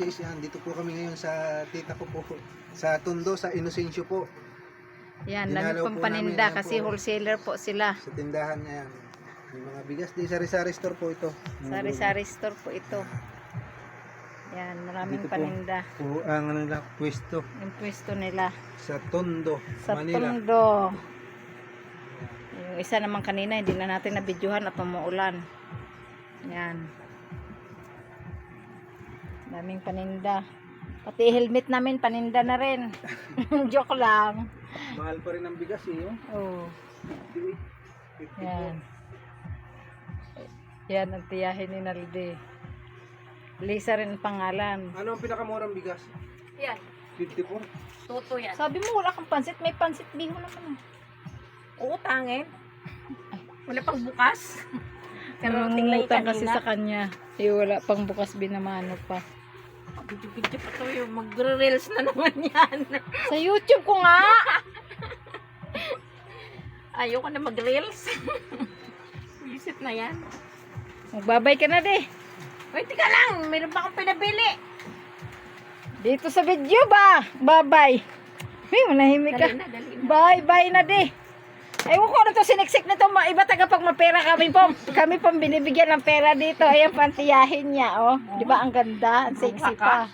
sis, yan, dito po kami ngayon sa tita ko po. Sa Tondo, sa Inocencio po. Yan, Dinalaw dami pang po namin, paninda kasi po. wholesaler po sila. Sa tindahan na yan. May mga bigas. Di sari-sari store po ito. Sari-sari store po ito. Yan, maraming Dito po. paninda. Po, ang ano nila, pwesto. Yung pwesto nila. Sa Tondo, Sa Manila. Tondo. Yung isa naman kanina, hindi na natin nabidyohan at umuulan. Yan. Daming paninda. Pati helmet namin, paninda na rin. Joke lang. Mahal pa rin ang bigas eh. Oh. Oh. 50 po. Yan. Yan ang tiyahin ni Nalde. Lisa rin ang pangalan. Ano ang pinakamurang bigas? Yan, 50 po. toto yan. Sabi mo wala kang pansit, may pansit biho naman. Uutangin. Wala pang bukas. Yung Nangungutang kasi sa kanya. Eh, wala pang bukas binamano pa. Video-video pa to yung magre-reels na naman yan. Sa YouTube ko nga! Ayoko na mag-reels. Visit na yan. Magbabay ka na de. Uy, tika lang. Meron pa akong pinabili. Dito sa video ba? Bye-bye. May manahimik ka. Dali na, dali na. Bye-bye na de. Ewan ko ano to siniksik nito. Ma- Iba taga pag mapera kami po. Kami pong binibigyan ng pera dito. Ayan, pantiyahin niya, oh. Di ba ang ganda? Ang sexy pa.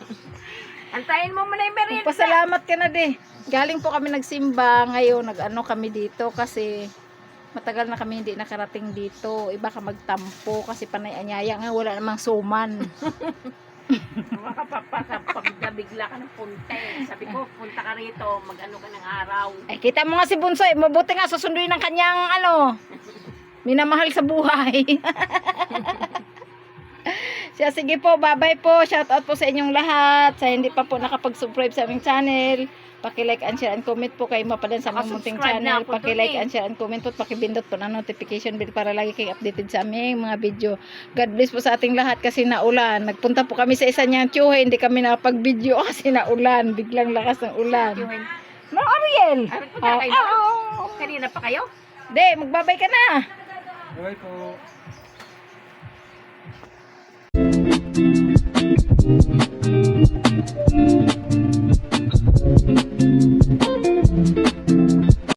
Antayin mo muna yung merienda. Pasalamat ka na de. Galing po kami nagsimba. Ngayon, nag-ano kami dito kasi matagal na kami hindi nakarating dito. Iba ka magtampo kasi panay anyaya nga wala namang suman. Makapapabigla ka ng punta. Sabi ko, punta ka rito, mag-ano ka ng araw. Ay, kita mo nga si Bunsoy. Mabuti nga susunduin ng kanyang ano, minamahal sa buhay. Siya, sige po, bye-bye po. Shout out po sa inyong lahat. Sa hindi pa po nakapag-subscribe sa aming channel, paki-like and share and comment po kayo mapadan sa aming munting na channel. Paki-like eh. and share and comment po at pakibindot po ng notification bell para lagi kayong updated sa aming mga video. God bless po sa ating lahat kasi naulan. Nagpunta po kami sa isa niyang tiyuhe, hindi kami nakapag-video kasi naulan. Biglang lakas ng ulan. No, Ariel! Punta kayo Ah, ah, ah. kanina pa kayo? De, magbabay ka na. Bye po. Thank you.